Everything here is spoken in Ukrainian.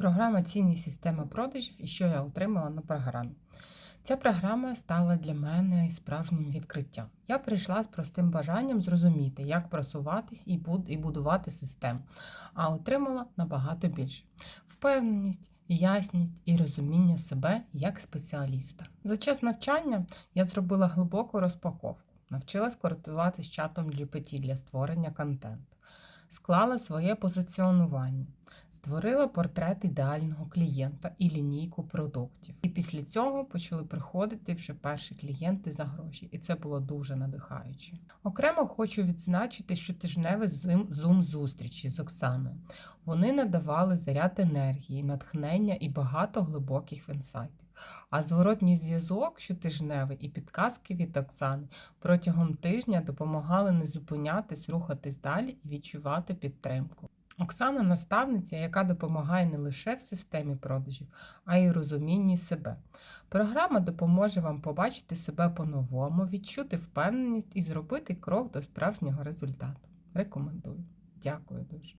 Програма цінність системи продажів і що я отримала на програмі. Ця програма стала для мене справжнім відкриттям. Я прийшла з простим бажанням зрозуміти, як просуватись і будувати систему, а отримала набагато більше: впевненість, ясність і розуміння себе як спеціаліста. За час навчання я зробила глибоку розпаковку, навчилась користуватись чатом GPT для створення контенту, склала своє позиціонування, створила портрет ідеального клієнта і лінійку продуктів. І після цього почали приходити вже перші клієнти за гроші, і це було дуже надихаюче. Окремо хочу відзначити що щотижневі зум зустрічі з Оксаною. Вони надавали заряд енергії, натхнення і багато глибоких інсайтів. А зворотній зв'язок щотижневий і підказки від Оксани протягом тижня допомагали не зупинятись, рухатись далі і відчувати підтримку. Оксана наставниця, яка допомагає не лише в системі продажів, а й у розумінні себе. Програма допоможе вам побачити себе по-новому, відчути впевненість і зробити крок до справжнього результату. Рекомендую. Дякую дуже.